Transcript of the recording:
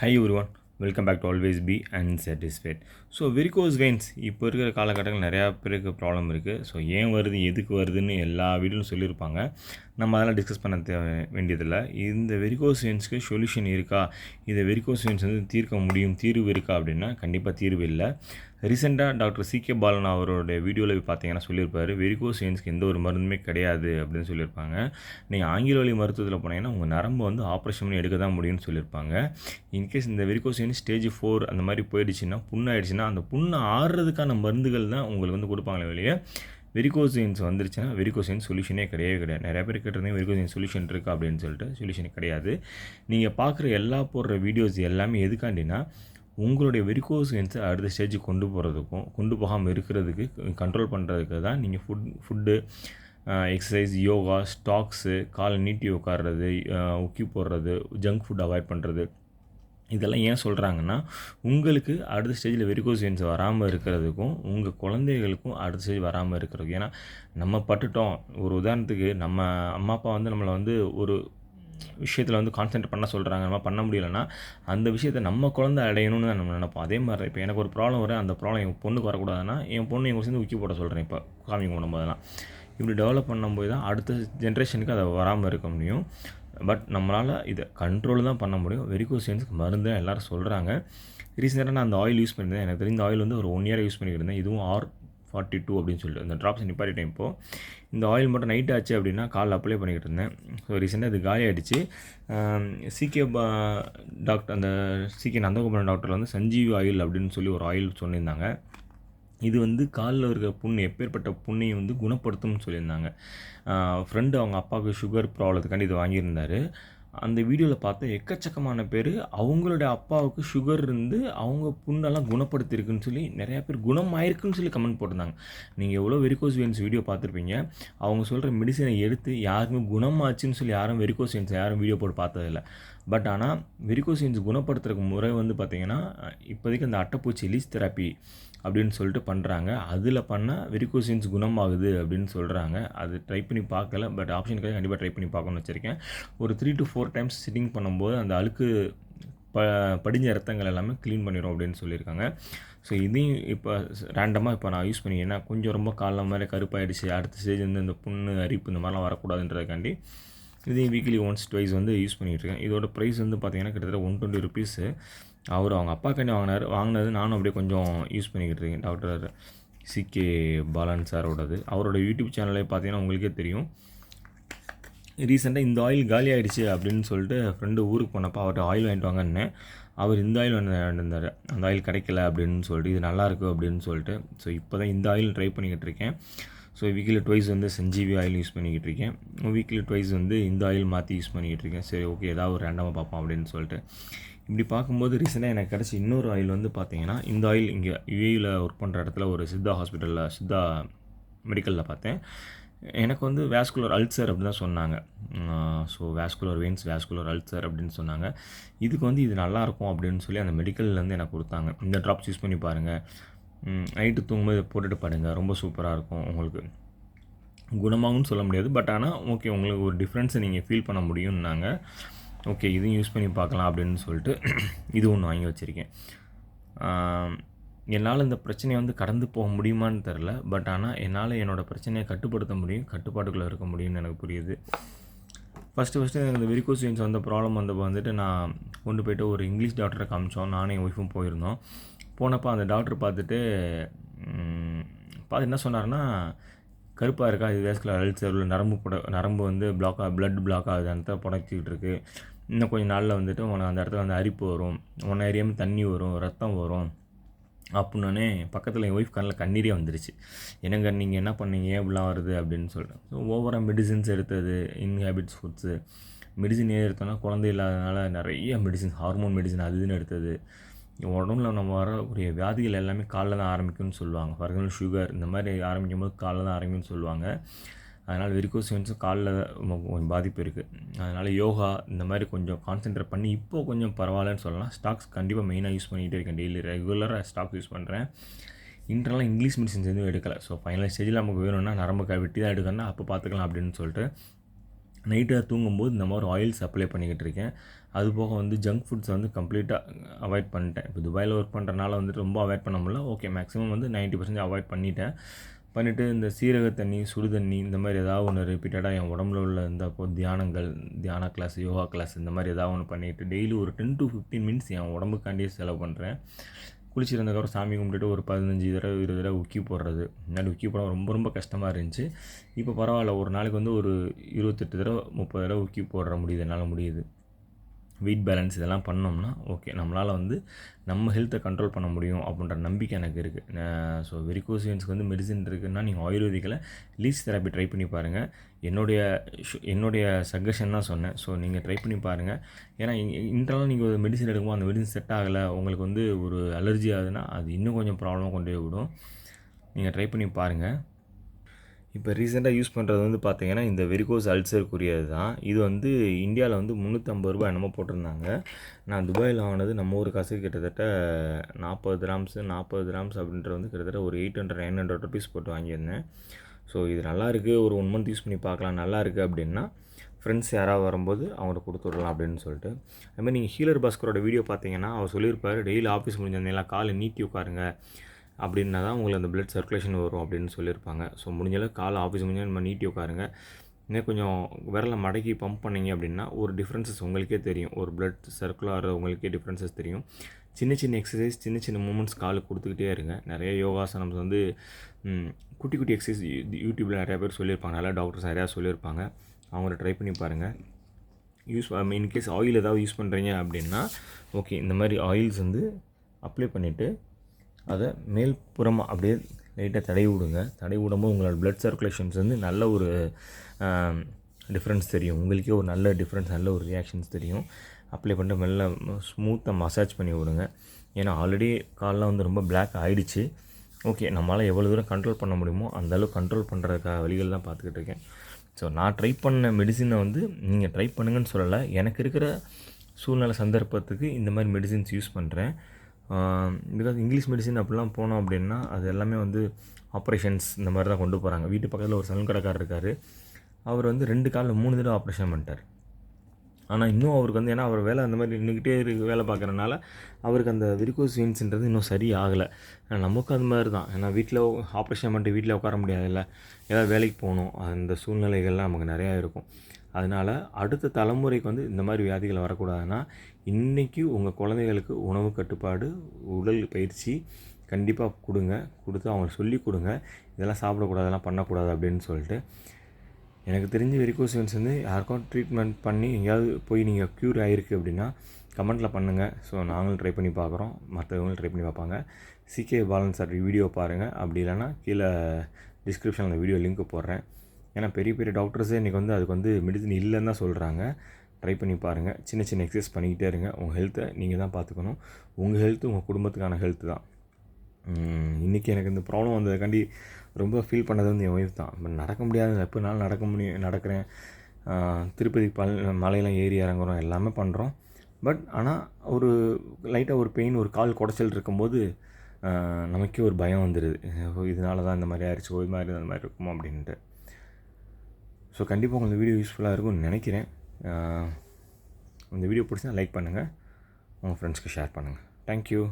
Hi everyone welcome back to always be and so varicose veins இப்போ இருக்கிற காலகட்டங்கள் நிறையா பேருக்கு ப்ராப்ளம் இருக்குது ஸோ ஏன் வருது எதுக்கு வருதுன்னு எல்லா வீடியோவும் சொல்லியிருப்பாங்க. நம்ம அதெல்லாம் டிஸ்கஸ் பண்ண தேவை வேண்டியதில்லை. இந்த வெரிகோஸ் வெயின்ஸ்க்கு சொல்யூஷன் இருக்கா? இந்த வெரிகோஸ் வெயின்ஸ் வந்து தீர்க்க முடியும் தீர்வு இருக்கா அப்படின்னா கண்டிப்பாக தீர்வு இல்லை. ரீசெண்டாக டாக்டர் சி கே பாலன் அவரோட வீடியோவில் பார்த்தீங்கன்னா சொல்லியிருப்பார் வெரிகோஸ் வெயின்ஸ்க்கு எந்த ஒரு மருந்துமே கிடையாது அப்படின்னு சொல்லியிருப்பாங்க. நீங்கள் ஆங்கில வழி மருத்துவத்தில் போனீங்கன்னா உங்கள் நரம்பு வந்து ஆப்ரேஷன் பண்ணி எடுக்க தான் முடியும்னு சொல்லியிருப்பாங்க. இன்கேஸ் இந்த வெரிகோஸ் வெயின்ஸ் ஸ்டேஜ் ஃபோர் அந்த மாதிரி போயிடுச்சுன்னா புண்ணாயிடுச்சுன்னா அந்த புண்ணு ஆடுறதுக்கான மருந்துகள் தான் உங்களுக்கு வந்து கொடுப்பாங்களே வெளியே வெரிகோஸ் வந்துருச்சுன்னா வெரிகோஸ் சொல்யூஷனே கிடையவே கிடையாது. நிறைய பேர் கேட்டிருந்தீங்க வெரிகோஸ் சொல்யூஷன் இருக்கா அப்படின்னு சொல்லிட்டு. சொல்யூஷன் கிடையாது. நீங்கள் பார்க்குற எல்லா போடுற வீடியோஸ் எல்லாமே எதுக்காண்டினா உங்களுடைய வெரிகோஸ் வெயின்ஸை அடுத்த ஸ்டேஜுக்கு கொண்டு போகிறதுக்கும் கொண்டு போகாமல் இருக்கிறதுக்கு கண்ட்ரோல் பண்ணுறதுக்கு தான் நீங்கள் ஃபுட் ஃபுட்டு எக்ஸசைஸ் யோகா ஸ்டாக்ஸு காலை நீட்டி உட்காடுறது உக்கி போடுறது ஜங்க் ஃபுட் அவாய்ட் பண்ணுறது இதெல்லாம் ஏன் சொல்கிறாங்கன்னா உங்களுக்கு அடுத்த ஸ்டேஜில் வெரிகோஸ் வெயின்ஸ் வராமல் இருக்கிறதுக்கும் உங்கள் குழந்தைகளுக்கும் அடுத்த ஸ்டேஜ் வராமல் இருக்கிறதுக்கும். ஏன்னா நம்ம பட்டுட்டோம். ஒரு உதாரணத்துக்கு நம்ம அம்மா அப்பா வந்து நம்மளை வந்து ஒரு விஷயத்தில் வந்து கான்சென்ட்ரேட் பண்ண சொல்கிறாங்க நம்ம பண்ண முடியலன்னா அந்த விஷயத்தை நம்ம குழந்தை அடையணும்னு தான் நம்ம நினைப்போம். அதே மாதிரி இப்போ எனக்கு ஒரு ப்ராப்ளம் வரும். அந்த ப்ராப்ளம் என் பொண்ணுக்கு வரக்கூடாதுன்னா என் பொண்ணு எங்கள் சேர்ந்து உக்கி போட சொல்கிறேன் இப்போ காமிங் பண்ணும்போதெல்லாம் இப்படி டெவலப் பண்ணும்போது தான் அடுத்த ஜென்ரேஷனுக்கு அதை வராமல் இருக்க முடியும். பட் நம்மளால் இதை கண்ட்ரோல் தான் பண்ண முடியும். வெரிகோ வெயின்ஸ்க்கு மருந்து எல்லோரும் சொல்கிறாங்க ரீசெண்டாக நான் அந்த ஆயில் யூஸ் பண்ணியிருந்தேன். எனக்கு தெரிஞ்ச ஆயில் வந்து ஒரு ஒன் இயர் யூஸ் பண்ணியிருந்தேன். இதுவும் ஆர் ஃபார்ட்டி டூ அப்படின்னு சொல்லிட்டு இந்த ட்ராப்ஸ் நிப்பாட்டிட்டேன் இப்போது இந்த ஆயில் மட்டும் நைட் ஆச்சு அப்படின்னா காலில் அப்ளை பண்ணிக்கிட்டு இருந்தேன். ஸோ ரீசெண்டாக இது காலி ஆகிடுச்சு சிகே டாக்டர் அந்த சிகே நந்தகுமாரன் டாக்டர் வந்து சஞ்சீவி ஆயில் அப்படின்னு சொல்லி ஒரு ஆயில் சொல்லியிருந்தாங்க இது வந்து காலில் இருக்கிற புண்ணு எப்பேற்பட்ட புண்ணையும் வந்து குணப்படுத்தும்னு சொல்லியிருந்தாங்க. ஃப்ரெண்டு அவங்க அப்பாவுக்கு சுகர் ப்ராப்ளத்துக்காண்டி இது வாங்கியிருந்தார். அந்த வீடியோவில் பார்த்த எக்கச்சக்கமான பேர் அவங்களுடைய அப்பாவுக்கு சுகர் இருந்து அவங்க புண்ணெல்லாம் குணப்படுத்தியிருக்குன்னு சொல்லி நிறையா பேர் குணம் ஆயிருக்குன்னு சொல்லி கமெண்ட் போட்டிருந்தாங்க. நீங்கள் எவ்வளோ வெரிகோஸ் வெயின்ஸ் வீடியோ பார்த்துருப்பீங்க. அவங்க சொல்கிற மெடிசனை எடுத்து யாருமே குணமாச்சுன்னு சொல்லி யாரும் வெரிகோஸ் வெயின்ஸ் யாரும் வீடியோ போட்டு பார்த்ததில்ல. பட் ஆனால் வெரிகோஸ் குணப்படுத்துறதுக்கு முறை வந்து பார்த்திங்கன்னா இப்போதைக்கு அந்த அட்டைப்பூச்சி லீஸ் தெரப்பி அப்படின்னு சொல்லிட்டு பண்ணுறாங்க அதில் பண்ணால் வெரிகோசின்ஸ் குணமாகுது அப்படின்னு சொல்கிறாங்க அது ட்ரை பண்ணி பார்க்கல பட் ஆப்ஷனுக்காக கண்டிப்பாக ட்ரை பண்ணி பார்க்கணும்னு வச்சுருக்கேன். ஒரு three to four times sitting பண்ணும்போது அந்த அழுக்கு ப படிஞ்ச ரத்தங்கள் எல்லாமே க்ளீன் பண்ணிடும் அப்படின்னு சொல்லியிருக்காங்க. ஸோ இதையும் இப்போ ரேண்டமாக இப்போ நான் யூஸ் பண்ணி ஏன்னா கொஞ்சம் ரொம்ப காலம் மாதிரி கருப்பாயிடுச்சு. அடுத்த ஸ்டேஜ் வந்து இந்த புண்ணு அரிப்பு இந்த மாதிரிலாம் வரக்கூடாதுன்றதுக்காண்டி இதையும் வீக்லி ஒன்ஸ் டுவைஸ் வந்து யூஸ் பண்ணிகிட்ருக்கேன் இதோட ப்ரைஸ் வந்து பார்த்திங்கன்னா கிட்டத்தட்ட ஒன் டுவெண்ட்டி ருபீஸு அவர் அவங்க அப்பாக்காண்டி வாங்கினார். வாங்கினது நானும் அப்படியே கொஞ்சம் யூஸ் பண்ணிக்கிட்டு இருக்கேன். டாக்டர் சிகே பாலன் சாரோடது. அவரோட யூடியூப் சேனலே பார்த்தீங்கன்னா உங்களுக்கே தெரியும். ரீசெண்டாக இந்த ஆயில் காலி ஆகிடுச்சு அப்படின்னு சொல்லிட்டு ஃப்ரெண்டு ஊருக்கு போனப்போ அவர்கிட்ட ஆயில் வாங்கிட்டு வாங்கன்னு அவர் இந்த ஆயில் வாங்கியிருந்தார் அந்த ஆயில் கிடைக்கல அப்படின்னு சொல்லிட்டு இது நல்லாயிருக்கு அப்படின்னு சொல்லிட்டு. ஸோ இப்போ தான் இந்த ஆயில் ட்ரை பண்ணிக்கிட்டு இருக்கேன். ஸோ வீக்லி ட்வைஸ் வந்து சஞ்சீவி ஆயில் யூஸ் பண்ணிக்கிட்டு இருக்கேன். வீக்லி ட்வைஸ் வந்து இந்த ஆயில் மாற்றி யூஸ் பண்ணிக்கிட்டு இருக்கேன். சரி ஓகே ஏதாவது ஒரு ரெண்டமாக பார்ப்போம் அப்படின்னு சொல்லிட்டு. இப்படி பார்க்கும்போது ரீசெண்டாக எனக்கு கிடச்சி இன்னொரு ஆயில் வந்து பார்த்தீங்கன்னா இந்த ஆயில் இங்கே யூஏயில் ஒர்க் பண்ணுற இடத்துல ஒரு சித்தா ஹாஸ்பிட்டலில் சித்தா மெடிக்கலில் பார்த்தேன். எனக்கு வந்து வேஸ்குலர் அல்சர் அப்படின்னு தான் சொன்னாங்க. So vascular veins vascular ulcer அப்படின்னு சொன்னாங்க. இதுக்கு வந்து இது நல்லாயிருக்கும் அப்படின்னு சொல்லி அந்த மெடிக்கல்லேருந்து எனக்கு கொடுத்தாங்க. இந்த ட்ராப்ஸ் யூஸ் பண்ணி பாருங்கள் நைட்டு தூங்கும்போது போட்டுட்டு பாருங்கள் ரொம்ப சூப்பராக இருக்கும் உங்களுக்கு. குணமாகும்னு சொல்ல முடியாது. பட் ஆனால் ஓகே உங்களுக்கு ஒரு டிஃப்ரென்ஸை நீங்கள் ஃபீல் பண்ண முடியும்னாங்க. ஓகே இதையும் யூஸ் பண்ணி பார்க்கலாம் அப்படின்னு சொல்லிட்டு இது ஒன்று வாங்கி வச்சுருக்கேன். என்னால் இந்த பிரச்சனையை வந்து கடந்து போக முடியுமான்னு தெரில பட் ஆனால் என்னால் என்னோடய பிரச்சனையை கட்டுப்படுத்த முடியும். கட்டுப்பாட்டுக்குள்ளே இருக்க முடியும்னு எனக்கு புரியுது. ஃபஸ்ட்டு ஃபஸ்ட்டு எனக்கு இந்த வெரிகோஸ் வந்த ப்ராப்ளம் வந்தப்போ வந்துட்டு நான் கொண்டு போய்ட்டு ஒரு இங்கிலீஷ் டாக்டரை காமிச்சோம். நானும் என் ஒய்ஃபும் போயிருந்தோம். போனப்போ அந்த டாக்டர் பார்த்துட்டு பார்த்து என்ன சொன்னார்னா கருப்பாக இருக்கா? இது வேஸ்குலர் அல்சர் நரம்பு புட நரம்பு வந்து பிளாக் பிளட் பிளாக் ஆகுது அந்த புடச்சிக்கிட்டு இருக்குது இன்னும் கொஞ்சம் நாளில் வந்துட்டு உனக்கு அந்த இடத்துல வந்து அரிப்பு வரும். உன ஏரியாமல் தண்ணி வரும் ரத்தம் வரும். அப்படின்னே பக்கத்தில் என் ஒய்ஃப் கண்ணில் கண்ணீரே வந்துருச்சு. என்னங்க நீங்கள் என்ன பண்ணீங்க? எப்படிலாம் வருது? அப்படின்னு சொல்லிட்டு ஸோ ஓவராக மெடிசின்ஸ் எடுத்தது இன்ஹேபிட்ஸ் ஃபுட்ஸு மெடிசின் ஏன் எடுத்தோன்னா குழந்தை இல்லாதனால நிறைய மெடிசின்ஸ் ஹார்மோன் மெடிசின் அது இதுன்னு எடுத்தது. உடம்புல நம்ம வரக்கூடிய வியாதிகள் எல்லாமே காலில் தான் ஆரம்பிக்கும்னு சொல்லுவாங்க. ஃபார் எக்ஸாம்பிள் சுகர் இந்த மாதிரி ஆரம்பிக்கும் போது காலைல தான் ஆரம்பிக்கும்னு சொல்லுவாங்க. அதனால் வெரிகோஸ் வெயின்ஸும் காலில் கொஞ்சம் பாதிப்பு இருக்குது அதனால் யோகா இந்த மாதிரி கொஞ்சம் கான்சென்ட்ரேட் பண்ணி இப்போது கொஞ்சம் பரவாயில்லன்னு சொல்லலாம். ஸ்டாக்ஸ் கண்டிப்பாக மெயினாக யூஸ் பண்ணிகிட்டே இருக்கேன். டெய்லி ரெகுலராக ஸ்டாக் யூஸ் பண்ணுறேன் இன்டர்னலாக இங்கிலீஷ் மெடிசன்ஸ் எதுவும் எடுக்கலை. ஸோ ஃபைனல் ஸ்டேஜில் நமக்கு வேணும்னா நரம்பு வெட்டி தான் எடுக்கணும்னா அப்போ பார்த்துக்கலாம் அப்படின்னு சொல்லிட்டு நைட்டாக தூங்கும்போது இந்த மாதிரி ஆயில்ஸ் அப்ளை பண்ணிக்கிட்டு இருக்கேன். அது போக வந்து ஜங்க் ஃபுட்ஸை வந்து கம்ப்ளீட்டாக அவாய்ட் பண்ணிட்டேன். இப்போ துபாயில் ஒர்க் பண்ணுறனால வந்துட்டு ரொம்ப அவாய்ட் பண்ண முடியல. ஓகே மேக்ஸிமம் வந்து நைன்ட்டி பர்சன்ட் அவாய்ட் பண்ணிட்டேன். பண்ணிவிட்டு இந்த சீரக தண்ணி சுடு தண்ணி இந்த மாதிரி ஏதாவது ஒன்று ரிப்பீட்டடாக என் உடம்புல உள்ள இந்த தியானங்கள் தியான கிளாஸ் யோகா கிளாஸ் இந்த மாதிரி ஏதாவது ஒன்று பண்ணிவிட்டு டெய்லி ஒரு டென் டு ஃபிஃப்டீன் மினிட்ஸ் என் உடம்புக்காண்டியே செலவு பண்ணுறேன் குளிச்சிருந்ததுக்கப்புறம் சாமி கும்பிட்டுட்டு ஒரு பதினஞ்சு தடவை இருபது தடவை உக்கி போடுறது. முன்னாடி உக்கி போட ரொம்ப ரொம்ப கஷ்டமாக இருந்துச்சு. இப்போ பரவாயில்ல ஒரு நாளைக்கு வந்து ஒரு இருபத்தெட்டு தடவை முப்பது தடவை உக்கி போடுற முடியுது என்னால் முடியுது. வெயிட் பேலன்ஸ் இதெல்லாம் பண்ணோம்னா ஓகே நம்மளால் வந்து நம்ம ஹெல்த்தை கண்ட்ரோல் பண்ண முடியும் அப்படின்ற நம்பிக்கை எனக்கு இருக்குது ஸோ வெரிகோசியன்ஸ்க்கு வந்து மெடிசின் இருக்குன்னா நீங்கள் ஆயுர்வேதிக்கில் லீஸ் தெரப்பி ட்ரை பண்ணி பாருங்கள் என்னுடைய என்னுடைய சஜஷன் தான் சொன்னேன். ஸோ நீங்கள் ட்ரை பண்ணி பாருங்கள் ஏன்னா இன்டர்னலாக நீங்கள் ஒரு மெடிசன் எடுக்கும்போது அந்த மெடிசன் செட் ஆகலை உங்களுக்கு வந்து ஒரு அலர்ஜி ஆகுதுன்னா அது இன்னும் கொஞ்சம் ப்ராப்ளமாக கொண்டு விடும். நீங்கள் ட்ரை பண்ணி பாருங்கள் இப்போ ரீசெண்டாக யூஸ் பண்ணுறது வந்து பார்த்தீங்கன்னா இந்த வெரிகோஸ் அல்சருக்குரியது தான். இது வந்து இந்தியாவில் வந்து முந்நூற்றம்பது ரூபாய் என்னமோ போட்டிருந்தாங்க. நான் துபாயில் வாங்கினது நம்ம ஊர் காசு கிட்டத்தட்ட நாற்பது கிராம்ஸு நாற்பது கிராம்ஸ் அப்படின்றது வந்து கிட்டத்தட்ட ஒரு eight hundred nine hundred rupees போட்டு வாங்கியிருந்தேன். ஸோ இது நல்லா இருக்குது ஒரு ஒன் மந்த் யூஸ் பண்ணி பார்க்கலாம். நல்லா இருக்குது அப்படின்னா ஃப்ரெண்ட்ஸ் யாராவது வரும்போது அவங்கள்ட்ட கொடுத்து விடலாம் அப்படின்னு சொல்லிட்டு. அதுமாதிரி நீங்கள் ஹீலர் பாஸ்கரோட வீடியோ பார்த்தீங்கன்னா அவர் சொல்லியிருப்பார் டெய்லி ஆஃபீஸ் முடிஞ்சிருந்தீங்களா காலை நீட்டி உட்காருங்க. அப்படின்னா தான் உங்களுக்கு அந்த பிளட் சர்க்குலேஷன் வரும் அப்படின்னு சொல்லியிருப்பாங்க. ஸோ முடிஞ்சளவு காலை ஆஃபீஸ் முடிஞ்சால் நம்ம நீட்டி உட்காருங்க. இன்னும் கொஞ்சம் விரலை மடக்கி பம்ப் பண்ணீங்க அப்படின்னா ஒரு டிஃப்ரென்சஸ் உங்களுக்கே தெரியும். ஒரு பிளட் சர்க்குலர் உங்களுக்கே டிஃப்ரென்சஸ் தெரியும். சின்ன சின்ன எக்ஸசைஸ் சின்ன சின்ன மூமெண்ட்ஸ் காலுக்கு கொடுத்துக்கிட்டே இருங்க. நிறைய யோகாசனம்ஸ் வந்து குட்டி குட்டி எக்ஸசைஸ் யூடியூப்பில் நிறைய பேர் சொல்லியிருப்பாங்க. நல்லா டாக்டர்ஸ் நிறையா சொல்லியிருப்பாங்க. அவங்கள ட்ரை பண்ணி பாருங்கள் யூஸ் இன்கேஸ் ஆயில் ஏதாவது யூஸ் பண்ணுறீங்க அப்படின்னா ஓகே இந்த மாதிரி ஆயில்ஸ் வந்து அப்ளை பண்ணிவிட்டு அதை மேல்புறமாக அப்படியே லைட்டாக தடை விடுங்க. தடவி விடும்போது உங்களோட ப்ளட் சர்க்குலேஷன்ஸ் வந்து நல்ல ஒரு டிஃப்ரென்ஸ் தெரியும். உங்களுக்கே ஒரு நல்ல டிஃப்ரென்ஸ் நல்ல ஒரு ரியாக்ஷன்ஸ் தெரியும். அப்ளை பண்ணிட்டு மெல்ல ஸ்மூத்தாக மசாஜ் பண்ணி விடுங்க. ஏன்னா ஆல்ரெடி கால்லாம் வந்து ரொம்ப பிளாக் ஆகிடுச்சு ஓகே நம்மளால் எவ்வளோ தூரம் கண்ட்ரோல் பண்ண முடியுமோ அந்த கண்ட்ரோல் பண்ணுறதுக்காக வழிகள் தான் பார்த்துக்கிட்டு இருக்கேன். ஸோ நான் ட்ரை பண்ண மெடிசினை வந்து நீங்கள் ட்ரை பண்ணுங்கன்னு சொல்லலை. எனக்கு இருக்கிற சூழ்நிலை சந்தர்ப்பத்துக்கு இந்த மாதிரி மெடிசின்ஸ் யூஸ் பண்ணுறேன் பிகாஸ் இங்கிலீஷ் மெடிசின் அப்படிலாம் போனோம் அப்படின்னா அது எல்லாமே வந்து ஆப்ரேஷன்ஸ் இந்த மாதிரி தான் கொண்டு போகிறாங்க வீட்டு பக்கத்தில் ஒரு சலூன் கடைக்காரர் இருக்கார். அவர் வந்து ரெண்டு காலில் மூணு தடவை ஆப்ரேஷன் பண்ணிட்டார். ஆனால் இன்னும் அவருக்கு வந்து ஏன்னா அவர் வேலை அந்த மாதிரி நின்றுக்கிட்டே இருக்கு வேலை பார்க்குறனால அவருக்கு அந்த விரிகோஸ் வீன்ஸுன்றது இன்னும் சரி ஆகலை நமக்கும் அது மாதிரி தான். ஏன்னா வீட்டில் ஆப்ரேஷன் பண்ணிட்டு வீட்டில் உட்கார முடியாதுல்ல. ஏதாவது வேலைக்கு போகணும். அந்த சூழ்நிலைகள்லாம் நமக்கு நிறையா இருக்கும். அதனால் அடுத்த தலைமுறைக்கு வந்து இந்த மாதிரி வியாதிகள் வரக்கூடாதுன்னா இன்றைக்கி உங்கள் குழந்தைகளுக்கு உணவு கட்டுப்பாடு உடல் பயிற்சி கண்டிப்பாக கொடுங்க. கொடுத்து அவங்களுக்கு சொல்லி கொடுங்க. இதெல்லாம் சாப்பிடக்கூடாது இதெல்லாம் பண்ணக்கூடாது அப்படின்னு சொல்லிட்டு எனக்கு தெரிஞ்ச வெரிகோஸ் வெயின்ஸ் வந்து யாருக்கும் ட்ரீட்மெண்ட் பண்ணி எங்கேயாவது போய் நீங்கள் க்யூர் ஆகிருக்கு அப்படின்னா கமெண்ட்டில் பண்ணுங்கள் ஸோ நாங்களும் ட்ரை பண்ணி பார்க்குறோம். மற்றவங்களும் ட்ரை பண்ணி பார்ப்பாங்க. சிகே பாலன் சார் வீடியோ பாருங்கள் அப்படி இல்லைன்னா கீழே டிஸ்கிரிப்ஷனில் அந்த வீடியோ லிங்க் போடுறேன். ஏன்னா பெரிய பெரிய டாக்டர்ஸே இன்றைக்கி வந்து அதுக்கு வந்து மெடிசன் இல்லைன்னு தான் சொல்கிறாங்க ட்ரை பண்ணி பாருங்கள் சின்ன சின்ன எக்ஸசைஸ் பண்ணிக்கிட்டே இருங்க. உங்கள் ஹெல்த்தை நீங்கள் தான் பார்த்துக்கணும். உங்கள் ஹெல்த்து உங்கள் குடும்பத்துக்கான ஹெல்த்து தான். இன்றைக்கி எனக்கு இந்த ப்ராப்ளம் வந்ததுக்காண்டி ரொம்ப ஃபீல் பண்ணது வந்து என் ஒய்ஃப் தான். பட் நடக்க முடியாது எப்போனாலும் நடக்க முடியும் நடக்கிறேன். திருப்பதி பல் மலையெல்லாம் ஏறி இறங்குறோம் எல்லாமே பண்ணுறோம் பட் ஆனால் ஒரு லைட்டாக ஒரு பெயின் ஒரு கால் குடைச்சல் இருக்கும்போது நமக்கே ஒரு பயம் வந்துடுது இதனால தான் இந்த மாதிரி ஆயிடுச்சு ஒரு இது மாதிரி அந்த மாதிரி இருக்குமோ அப்படின்ட்டு. ஸோ கண்டிப்பாக உங்களுக்கு வீடியோ யூஸ்ஃபுல்லாக இருக்கும்னு நினைக்கிறேன். இந்த வீடியோ பிடிச்சா லைக் பண்ணுங்கள் உங்கள் ஃப்ரெண்ட்ஸ்க்கு ஷேர் பண்ணுங்கள் தேங்க்யூ